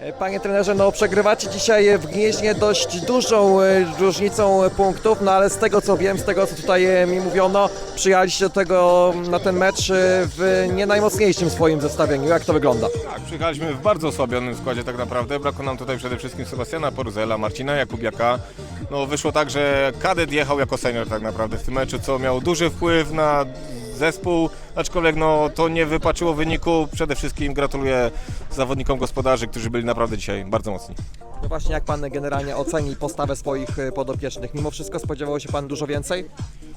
E, Panie trenerze, no przegrywacie dzisiaj w Gnieźnie dość dużą e, różnicą punktów, no ale z tego co wiem, z tego co tutaj e, mi mówiono, przyjechaliście do tego na ten mecz w nie najmocniejszym swoim zestawieniu. Jak to wygląda? Tak, przyjechaliśmy w bardzo osłabionym składzie tak naprawdę. Brakło nam tutaj przede wszystkim Sebastiana Poruzela, Marcina Jakubiaka. No wyszło tak, że kadet jechał jako senior tak naprawdę w tym meczu, co miało duży wpływ na zespół, aczkolwiek no, to nie wypaczyło wyniku. Przede wszystkim gratuluję zawodnikom gospodarzy, którzy byli naprawdę dzisiaj bardzo mocni. No właśnie, jak pan generalnie oceni postawę swoich e, podopiecznych? Mimo wszystko spodziewał się pan dużo więcej?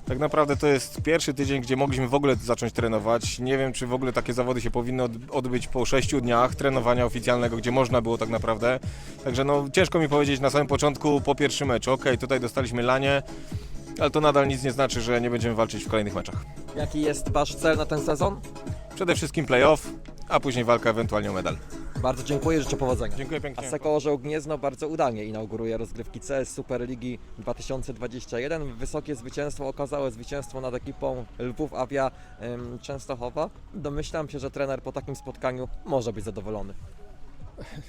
Tak naprawdę to jest pierwszy tydzień, gdzie mogliśmy w ogóle zacząć trenować. Nie wiem, czy w ogóle takie zawody się powinny od- odbyć po sześciu dniach trenowania oficjalnego, gdzie można było tak naprawdę. Także no, ciężko mi powiedzieć na samym początku po pierwszym meczu. Okej, tutaj dostaliśmy lanie, ale to nadal nic nie znaczy, że nie będziemy walczyć w kolejnych meczach. Jaki jest wasz cel na ten sezon? Przede wszystkim playoff, a później walka ewentualnie o medal. Bardzo dziękuję, życzę powodzenia. Dziękuję pięknie. Aseko Orzeł Gniezno bardzo udanie inauguruje rozgrywki CS Superligi 2021. Wysokie zwycięstwo, okazałe zwycięstwo nad ekipą Lwów Avia Częstochowa. Domyślam się, że trener po takim spotkaniu może być zadowolony.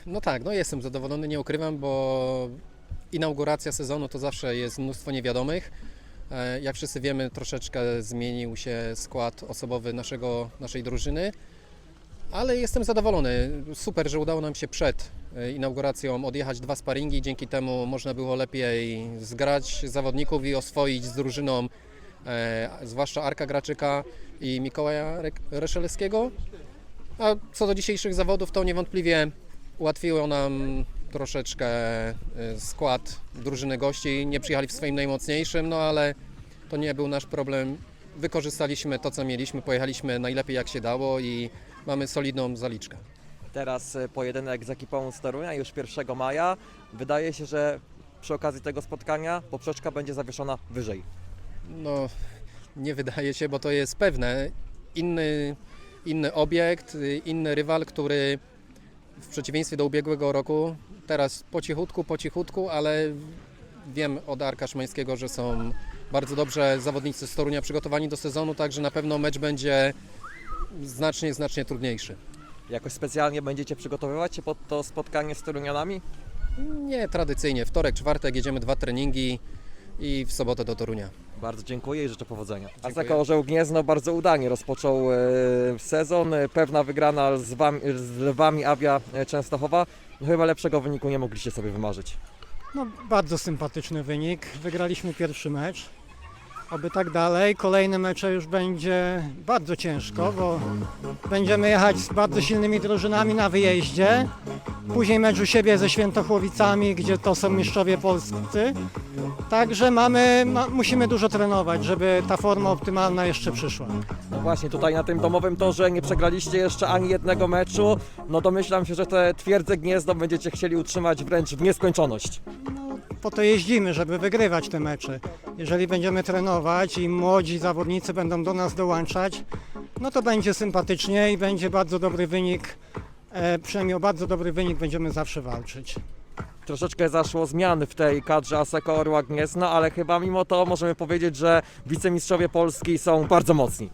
No tak, no jestem zadowolony, nie ukrywam, bo inauguracja sezonu to zawsze jest mnóstwo niewiadomych. E, Jak wszyscy wiemy, troszeczkę zmienił się skład osobowy naszego, naszej drużyny, ale jestem zadowolony. Super, że udało nam się przed e, inauguracją odjechać dwa sparingi, dzięki temu można było lepiej zgrać zawodników i oswoić z drużyną, e, zwłaszcza Arka Graczyka i Mikołaja Reszelewskiego. A co do dzisiejszych zawodów, to niewątpliwie ułatwiło nam troszeczkę y, skład drużyny gości. Nie przyjechali w swoim najmocniejszym, no ale to nie był nasz problem. Wykorzystaliśmy to, co mieliśmy, pojechaliśmy najlepiej jak się dało i mamy solidną zaliczkę. Teraz e, pojedynek z ekipą z Torunia już 1 maja. Wydaje się, że przy okazji tego spotkania poprzeczka będzie zawieszona wyżej. No, nie wydaje się, bo to jest pewne. Inny, inny obiekt, y, inny rywal, który w przeciwieństwie do ubiegłego roku teraz po cichutku, po cichutku, ale wiem od Arka Szymańskiego, że są bardzo dobrze zawodnicy z Torunia przygotowani do sezonu, także na pewno mecz będzie znacznie, znacznie trudniejszy. Jakoś specjalnie będziecie przygotowywać się pod to spotkanie z Torunianami? Nie tradycyjnie, wtorek, czwartek jedziemy dwa treningi i w sobotę do Torunia. Bardzo dziękuję i życzę powodzenia. Aseko Orzeł Gniezno bardzo udanie rozpoczął e, sezon. E, Pewna wygrana z, wami, z Lwami Avia e, Częstochowa. No, chyba lepszego wyniku nie mogliście sobie wymarzyć. No, bardzo sympatyczny wynik. Wygraliśmy pierwszy mecz. Oby tak dalej. Kolejne mecze już będzie bardzo ciężko, bo będziemy jechać z bardzo silnymi drużynami na wyjeździe. Później mecz u siebie ze Świętochłowicami, gdzie to są mistrzowie polscy. Także mamy, ma, musimy dużo trenować, żeby ta forma optymalna jeszcze przyszła. No właśnie, tutaj na tym domowym torze nie przegraliście jeszcze ani jednego meczu. No domyślam się, że te twierdze Gniezno będziecie chcieli utrzymać wręcz w nieskończoność. po to jeździmy, żeby wygrywać te mecze. Jeżeli będziemy trenować i młodzi zawodnicy będą do nas dołączać, no to będzie sympatycznie i będzie bardzo dobry wynik. E, przynajmniej o bardzo dobry wynik będziemy zawsze walczyć. Troszeczkę zaszło zmian w tej kadrze Aseko Orła Gniezno, ale chyba mimo to możemy powiedzieć, że wicemistrzowie Polski są bardzo mocni.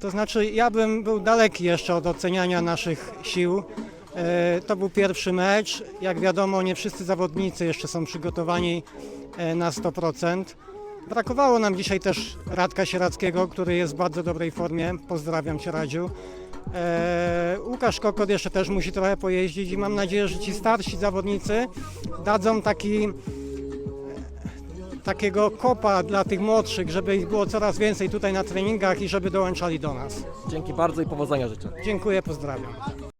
To znaczy, ja bym był daleki jeszcze od oceniania naszych sił. E, To był pierwszy mecz. Jak wiadomo, nie wszyscy zawodnicy jeszcze są przygotowani e, na 100%. Brakowało nam dzisiaj też Radka Sierackiego, który jest w bardzo dobrej formie. Pozdrawiam Cię, Radziu. E, Łukasz Kokot jeszcze też musi trochę pojeździć i mam nadzieję, że ci starsi zawodnicy dadzą taki takiego kopa dla tych młodszych, żeby ich było coraz więcej tutaj na treningach i żeby dołączali do nas. Dzięki bardzo i powodzenia życzę. Dziękuję, pozdrawiam.